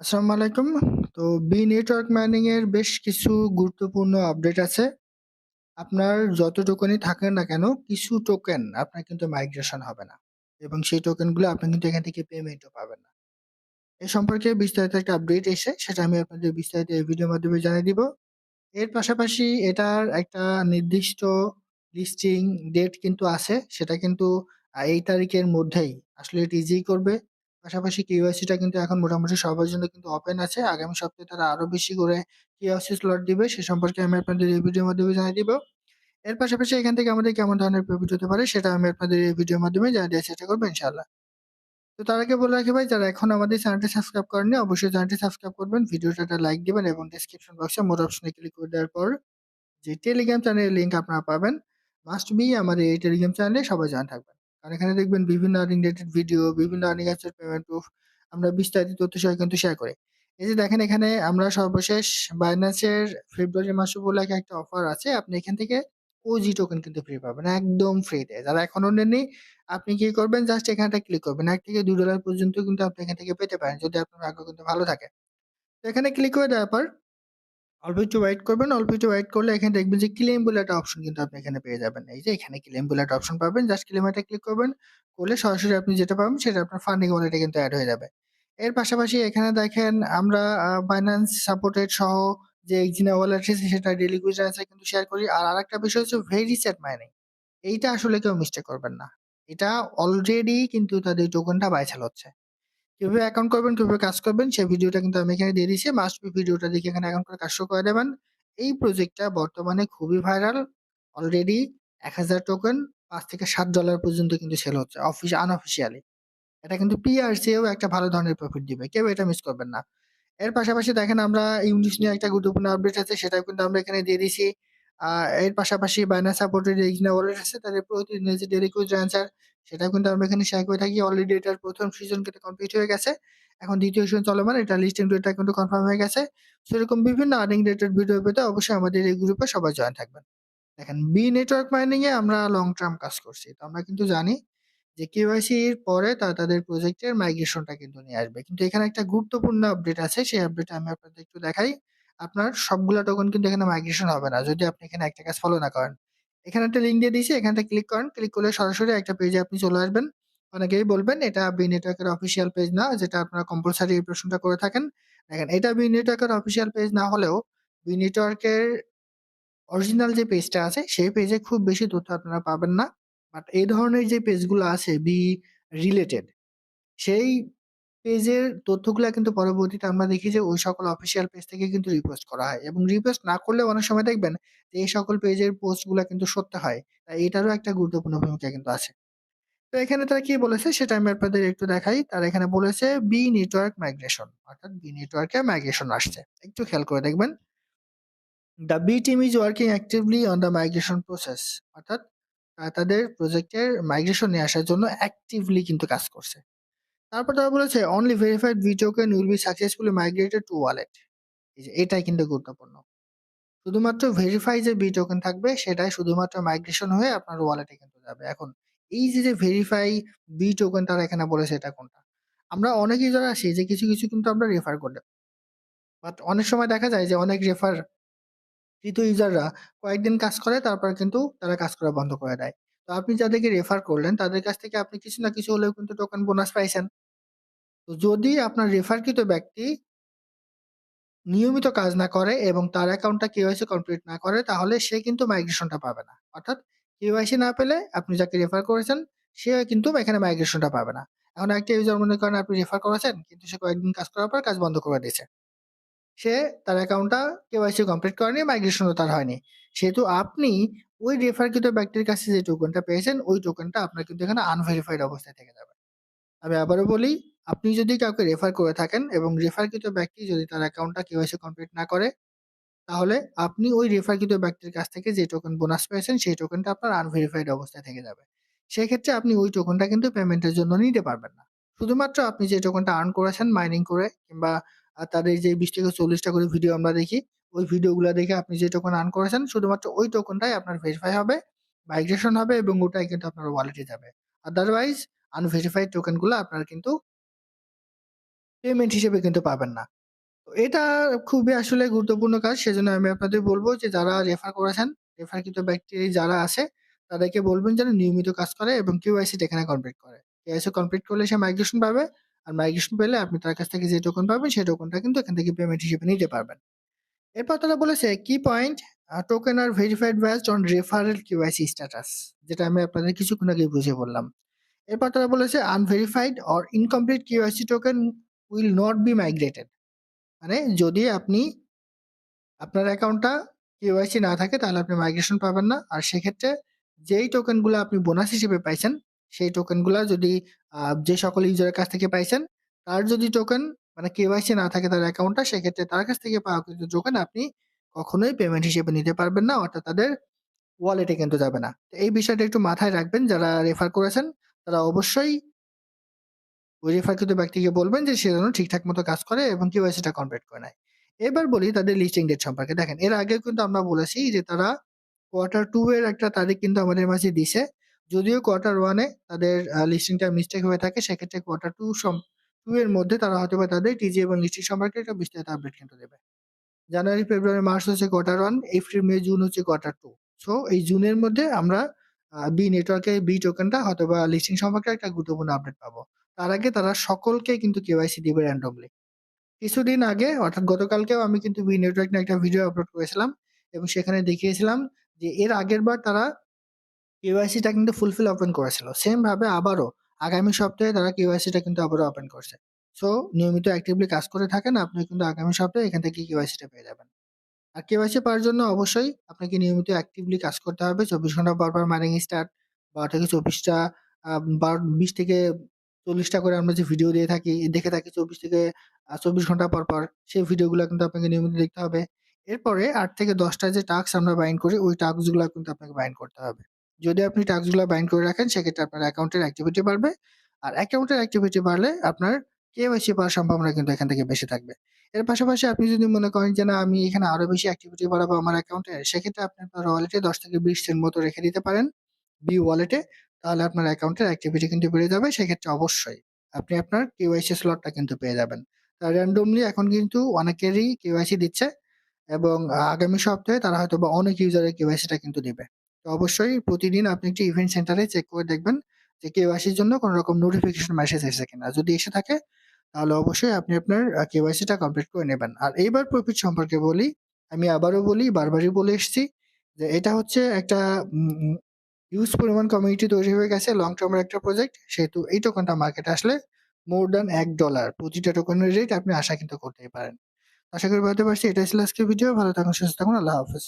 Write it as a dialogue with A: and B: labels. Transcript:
A: আসসালামু আলাইকুম। তো বি নেটওয়ার্ক মাইনিং এর বেশ কিছু গুরুত্বপূর্ণ আপডেট আছে। আপনার যত টোকেনই থাকেন না কেন, কিছু টোকেন আপনার কিন্তু মাইগ্রেশন হবে না। এবং সেই টোকেনগুলো আপনি কিন্তু এখান থেকে পেমেন্টও পাবেন না। এ সম্পর্কে বিস্তারিত একটা আপডেট এসে সেটা আমি আপনাদের বিস্তারিত এই ভিডিওর মাধ্যমে জানিয়ে দিব। এর পাশাপাশি এটার একটা নির্দিষ্ট লিস্টিং ডেট কিন্তু আছে। সেটা কিন্তু এই তারিখের মধ্যেই আসলে এটা ইজি করবে। পাশাপাশি KYC টা কিন্তু এখন মোটামুটি সবার জন্য কিন্তু ওপেন আছে। আগামী সপ্তাহে তারা আরও বেশি করে KYC স্লট দিবে। সে সম্পর্কে আমি আপনাদের এই ভিডিওর মাধ্যমে জানিয়ে দিব। এর পাশাপাশি এখান থেকে আমাদের কেমন ধরনের প্রফিট হতে পারে সেটা আমি আপনাদের এই ভিডিওর মাধ্যমে জানিয়ে দেওয়ার চেষ্টা করব, ইনশাআল্লাহ। তো তার আগে বলে রাখি ভাই, যারা এখন আমাদের চ্যানেলটি সাবস্ক্রাইব করেননি, অবশ্যই চ্যানেলটি সাবস্ক্রাইব করবেন। ভিডিওটা একটা লাইক দিবেন এবং ডেসক্রিপশন বক্সে মোর অপশনে ক্লিক করে দেওয়ার পর যে টেলিগ্রাম চ্যানেলের লিঙ্ক আপনারা পাবেন মাস্ট বি আমাদের এই টেলিগ্রাম চ্যানেলে সবাই জানা থাকবেন। কারণ এখানে দেখবেন বিভিন্ন আর্নিং রিলেটেড ভিডিও, বিভিন্ন আর্নিং অ্যাপসের পেমেন্ট প্রুফ আমরা বিস্তারিত তথ্য সহ কিন্তু শেয়ার করি। এই যে দেখেন এখানে আমরা সর্বশেষ এর ফেব্রুয়ারি মাস উপলক্ষে একটা অফার আছে। আপনি এখান থেকে OG টোকেন কিন্তু ফ্রি পাবেন একদম ফ্রিতে। যারা এখনও নেননি আপনি কি করবেন জাস্ট এখানটা ক্লিক করবেন। $1 থেকে $2 পর্যন্ত কিন্তু আপনি এখান থেকে পেতে পারেন যদি আপনার ভাগ্য কিন্তু ভালো থাকে। তো এখানে ক্লিক করে দেওয়ার পর অল্প একটু ওয়েট করবেন। অল্প একটু ওয়েট করলে এখানে দেখবেন যে ক্লেম বলে একটা অপশন কিন্তু আপনি এখানে পেয়ে যাবেন। এই যে এখানে ক্লেম বলে একটা অপশন পাবেন। জাস্ট ক্লেম এ ক্লিক করবেন। করলে সরাসরি আপনি যেটা পাবেন সেটা আপনার ফান্ডিং ওয়ালেটে কিন্তু অ্যাড হয়ে যাবে। এর পাশাপাশি এখানে দেখেন আমরা Binance সাপোর্টেড সহ যে এক্সিনা ওয়ালেট আছে, সেটা গুইডান্স এ কিন্তু শেয়ার করি। আর আরেকটা বিষয় হচ্ছে ভেরিসেট মাইনিং। এইটা আসলে কেউ মিস্টেক করবেন না। এটা অলরেডি কিন্তু তাদের টোকেনটা বাই সেল হচ্ছে। কীভাবে অ্যাকাউন্ট করবেন, কীভাবে কাজ করবেন সেই ভিডিওটা কিন্তু আমি এখানে দিয়ে দিয়েছি। মাস্ট বি ভিডিওটা দেখে এখানে অ্যাকাউন্ট করে কাজ শুরু করে দেবেন। এই প্রজেক্টটা বর্তমানে খুবই ভাইরাল। অলরেডি ১০০০ টোকেন $৫ থেকে সাত ডলার পর্যন্ত কিন্তু সেল হচ্ছে অফিস আনঅফিসিয়ালি। এটা কিন্তু PRC এও একটা ভালো ধরনের প্রফিট দিবে। কেউ এটা মিস করবেন না। এর পাশাপাশি দেখেন আমরা ইউনিস নিয়ে একটা গুরুত্বপূর্ণ আপডেট আছে সেটাও কিন্তু আমরা এখানে দিয়ে দিয়েছি। এর পাশাপাশি Binance সাপোর্টেড এক্সিনা ওয়ালেট আছে, তাদের প্রতিদিন যে ডেইলি কুইজ অ্যান্সার সেটা কিন্তু আমরা এখানে শেয়ার করে থাকি। অলরেডি এটার প্রথম সিজন কিন্তু কমপ্লিট হয়ে গেছে। এখন দ্বিতীয় সিজন চলমান। এটা লিস্টিং ডেটটা কিন্তু কনফার্ম হয়ে গেছে। সেরকম বিভিন্ন আর্নিং রিলেটেড ভিডিও পেতে অবশ্যই আমাদের এই গ্রুপে সবাই জয়েন থাকবেন। দেখেন বি নেটওয়ার্ক মাইনিং এ আমরা লং টার্ম কাজ করছি। তো আমরা কিন্তু জানি যে কেওয়াইসি এর পরে তারা তাদের প্রজেক্টের মাইগ্রেশনটা কিন্তু নিয়ে আসবে। কিন্তু এখানে একটা গুরুত্বপূর্ণ আপডেট আছে। সেই আপডেটটা আমি আপনাদের একটু দেখাই। আপনার সবগুলা টোকেন কিন্তু এখানে মাইগ্রেশন হবে না যদি আপনি এখানে একটা কাজ ফলো না করেন। এখানে একটা লিংক দিয়ে দিয়েছি। এখানটা ক্লিক করেন। ক্লিক করলে সরাসরি একটা পেজে আপনি চলে আসবেন। অনেকেই বলবেন, এটা বি নেটওয়ার্কের অফিসিয়াল পেজ না, যেটা আপনারা কম্পালসারি এই প্রশ্নটা করে থাকেন। দেখেন, এটা বি নেটওয়ার্কের অফিসিয়াল পেজ না হলেও বি নেটওয়ার্কের অরিজিনাল যে পেজটা আছে, সেই পেজে খুব বেশি তথ্য আপনারা পাবেন না। বাট এই ধরনের যে পেজগুলো আছে বি রিলেটেড সেই পেজের তথ্যগুলা কিন্তু পরবর্তীতে আমরা দেখি যে ওই সকল অফিসিয়াল পেজ থেকে কিন্তু রিপোস্ট করা হয় এবং রিপোস্ট না করলে অনেক সময় দেখবেন যে এই সকল পেজের পোস্টগুলো কিন্তু সত্য হয়। তাই এটারও একটা গুরুত্বপূর্ণ ভূমিকা কিন্তু আছে। তো এখানে তারা কি বলেছে সেটা আমি আপনাদের একটু দেখাই। তারা এখানে বলেছে বি নেটওয়ার্ক মাইগ্রেশন অর্থাৎ বি নেটওয়ার্কে মাইগ্রেশন আসছে। একটু খেয়াল করে দেখবেন। The B team is working actively on the migration process অর্থাৎ তাদের প্রজেক্টের মাইগ্রেশন নিয়ে আসার জন্য অ্যাক্টিভলি কিন্তু কাজ করছে। তারপর তারা বলেছে only verified V token will be successfully migrated to wallet. এটাই কিন্তু গুরুত্বপূর্ণ। শুধুমাত্র ভেরিফাই যে বি টোকেন থাকবে সেটাই শুধুমাত্র মাইগ্রেশন হয়ে আপনার ওয়ালেটে কিন্তু যাবে। এখন এই যে, যে ভেরিফাই বি টোকেন তারা এখানে বলেছে এটা কোনটা? আমরা অনেকেই যারা আসি যে কিছু, কিছু কিন্তু আমরা রেফার করলে বাট অনেক সময় দেখা যায় যে অনেক রেফার কৃত ইউজাররা কয়েকদিন কাজ করে তারপর কিন্তু তারা কাজ করা বন্ধ করে দেয়। তো আপনি যাদেরকে রেফার করলেন, তাদের কাছ থেকে আপনি কিছু না কিছু হলেও কিন্তু টোকেন বোনাস পাইছেন। তো যদি আপনার রেফারকৃত ব্যক্তি নিয়মিত কাজ না করে এবং তার অ্যাকাউন্টটা কেওয়াইসি কমপ্লিট না করে, তাহলে সে কিন্তু মাইগ্রেশনটা পাবে না। অর্থাৎ কেওয়াইসি না পেলে আপনি যাকে রেফার করেছেন, সে কিন্তু এখানে মাইগ্রেশনটা পাবে না। এখন একটা ইউজার মনে করেন আপনি রেফার করেছেন, কিন্তু সে কয়েকদিন কাজ করার পর কাজ বন্ধ করে দিয়েছে। সে তার অ্যাকাউন্টটা KYC কমপ্লিট করেনি, মাইগ্রেশনও তার হয়নি। সেহেতু আপনি ওই রেফারকৃত ব্যক্তির কাছে যে টোকেনটা পেয়েছেন ওই টোকেনটা আপনার কিন্তু এখানে আনভেরিফাইড অবস্থায় থেকে যাবে। আমি আবারও বলি আপনি যদি কাউকে রেফার করে থাকেন এবং রেফারকৃত ব্যক্তি যদি তার অ্যাকাউন্টটা KYC কমপ্লিট না করে তাহলে আপনি ওই রেফারকৃত ব্যক্তির কাছ থেকে যে টোকেন বোনাস পেয়েছেন সেই টোকেনটা আপনার আনভেরিফাইড অবস্থায় থেকে যাবে। সেক্ষেত্রে আপনি ওই টোকেনটা কিন্তু পেমেন্টের জন্য নিতে পারবেন না। শুধুমাত্র আপনি যে টোকেনটা আর্ন করেছেন মাইনিং করে কিংবা আ তাদের যে ২০ থেকে চল্লিশটা করে ভিডিও আমরা দেখি, ওই ভিডিওগুলো দেখে আপনি যে টোকেন আর্ন করেছেন শুধুমাত্র ওই টোকনটাই আপনার ভেরিফাই হবে, মাইগ্রেশন হবে এবং ওটাই কিন্তু আপনার ওয়ালেটে যাবে। আদারওয়াইজ আনভেরিফাইড টোকেনগুলো আপনার কিন্তু পেমেন্ট হিসেবে কিন্তু পাবেন না। তো এটা খুবই আসলে গুরুত্বপূর্ণ কাজ। সেজন্য আমি আপনাদের বলব যে যারা রেফার করেছেন, রেফারকৃত ব্যক্তি যারা আছে তাদেরকে বলবেন যেন নিয়মিত কাজ করে এবং কেওয়াইসি টা এখানে কমপ্লিট করে। কেওয়াইসি কমপ্লিট করলে সে মাইগ্রেশন পাবে। আর মাইগ্রেশন পেলে আপনি তার কাছ থেকে যে টোকন পাবেন সেই টোকেনটা কিন্তু এখান থেকে পেমেন্ট হিসেবে নিতে পারবেন। এরপর তারা বলেছে কি point token R verified based on referral KYC status যেটা আমি আপনাদের কিছুক্ষণ আগেই বুঝিয়ে বললাম। এরপর তারা বলেছে unverified or incomplete KYC token will not be migrated. মানে যদি আপনি আপনার অ্যাকাউন্টটা কেওয়াইসি না থাকে তাহলে আপনি মাইগ্রেশন পাবেন না। আর সেক্ষেত্রে যেই টোকেনগুলা আপনি বোনাস হিসেবে পাইছেন, সেই টোকেনগুলা যদি যে সকল ইউজারের কাছ থেকে পাইছেন, তার যদি টোকেন মানে কেওয়াইসি না থাকে তার অ্যাকাউন্টটা সেক্ষেত্রে তার কাছ থেকে পাওয়া কিন্তু টোকেন আপনি কখনোই পেমেন্ট হিসেবে নিতে পারবেন না। অর্থাৎ তাদের ওয়ালেটে কিন্তু যাবে না। এই বিষয়টা একটু মাথায় রাখবেন যারা রেফার করেছেন তারা অবশ্যই ওই রেফারকৃত ব্যক্তিকে বলবেন যে সে যেন ঠিকঠাক মতো কাজ করে এবং কেওয়াইসিটা কমপ্লিট করে নেয়। এবার বলি তাদের লিস্টিং ডেট সম্পর্কে। দেখেন এর আগেও কিন্তু আমরা বলেছি যে তারা কোয়ার্টার টু এর একটা তারিখ কিন্তু আমাদের মাঝে দিছে। যদিও কোয়ার্টার ওয়ানে তাদের লিস্টিংটা মিস্টেক হয়ে থাকে সেক্ষেত্রে কোয়ার্টার টু 2 এর মধ্যে তারা হয়তোবা তাদের টিজি এবং লিস্টিং সম্পর্কে একটা বিস্তারিত আপডেট কিন্তু দেবে। জানুয়ারি, ফেব্রুয়ারি, মার্চ হচ্ছে quarter one April, May, June হচ্ছে কোয়ার্টার টু সো এই জুনের মধ্যে আমরা বি নেটওয়ার্কের বি টোকেনটা হয়তোবা লিস্টিং সম্পর্কে একটা গুরুত্বপূর্ণ আপডেট পাবো। তার আগে তারা সকলকে কিন্তু কেওয়াইসি দিবে randomly। কিছুদিন আগে অর্থাৎ গতকালকেও আমি কিন্তু বি নেটওয়ার্ক নিয়ে একটা ভিডিও আপলোড করেছিলাম এবং সেখানে দেখিয়েছিলাম যে এর আগেরবার তারা কেওয়াইসিটা কিন্তু ফুলফিল ওপেন করেছিল। সেম ভাবে আবারও আগামী সপ্তাহে তারা কেওয়াইসিটা কিন্তু আবারও ওপেন করছে। সো নিয়মিত অ্যাক্টিভলি কাজ করে থাকেন আপনি কিন্তু আগামী সপ্তাহে এখান থেকে কেওয়াইসিটা পেয়ে যাবেন। আর কেওয়াইসি পাওয়ার জন্য অবশ্যই আপনাকে নিয়মিত অ্যাক্টিভলি কাজ করতে হবে। 24 ঘণ্টা পর, পর মাইনিং স্টার্ট 12 থেকে চব্বিশটা বারো বিশ থেকে চল্লিশটা করে আমরা যে ভিডিও দিয়ে থাকি, দেখে থাকি 24 থেকে চব্বিশ ঘণ্টা পর, পর সেই ভিডিওগুলো কিন্তু আপনাকে নিয়মিত দেখতে হবে। এরপরে আট থেকে দশটা যে টাস্ক আমরা বাইন্ড করি ওই টাস্কগুলো কিন্তু আপনাকে বাইন্ড করতে হবে। যদি আপনি টাস্কগুলা বাইন্ড করে রাখেন, সেক্ষেত্রে আপনার অ্যাকাউন্টের অ্যাক্টিভিটি বাড়বে। আর অ্যাকাউন্টের অ্যাক্টিভিটি বাড়লে আপনার কেওয়াইসি পাওয়ার সম্ভাবনা কিন্তু এখান থেকে বেশি থাকবে। এর পাশাপাশি আপনি যদি মনে করেন যে, না, আমি এখানে আরও বেশি অ্যাক্টিভিটি বাড়াবো আমার অ্যাকাউন্টে সেক্ষেত্রে আপনি আপনার ওয়ালেটে 10 থেকে 20 সেন্ট মতো রেখে দিতে পারেন বি ওয়ালেটে। তাহলে আপনার অ্যাকাউন্টের অ্যাক্টিভিটি কিন্তু বেড়ে যাবে। সেক্ষেত্রে অবশ্যই আপনি আপনার কেওয়াইসি স্লটটা কিন্তু পেয়ে যাবেন। আ randomly এখন কিন্তু অনেকেরই কেওয়াইসি দিচ্ছে এবং আগামী সপ্তাহে তারা হয়তো বা অনেক ইউজারের কেওয়াইসিটা কিন্তু দিবে। তো অবশ্যই প্রতিদিন আপনি একটি ইভেন্ট সেন্টারে চেক করে দেখবেন যে কেওয়াইসির জন্য কোন রকম নোটিফিকেশন মেসেজ এসেছে কিনা। যদি এসে থাকে তাহলে অবশ্যই আপনি আপনার কেওয়াইসিটা কমপ্লিট করে নেবেন। আর এইবার প্রফিট সম্পর্কে বলি, আমি আবারও বলি বারবারই বলে এসেছি যে এটা হচ্ছে একটা হিউজ পরিমাণ কমিউনিটি তৈরি হয়ে গেছে লং টার্মের একটা প্রজেক্ট। সেহেতু এই টোকেনটা মার্কেটে আসলে মোর দ্যান এক ডলার প্রতিটা টোকেনের রেট আপনি আশা কিন্তু করতেই পারেন। আশা করি বুঝাতে পারছি এটাই ছিল আজকের ভিডিও। ভালো থাকুন, সুস্থ থাকুন। আল্লাহ হাফেজ।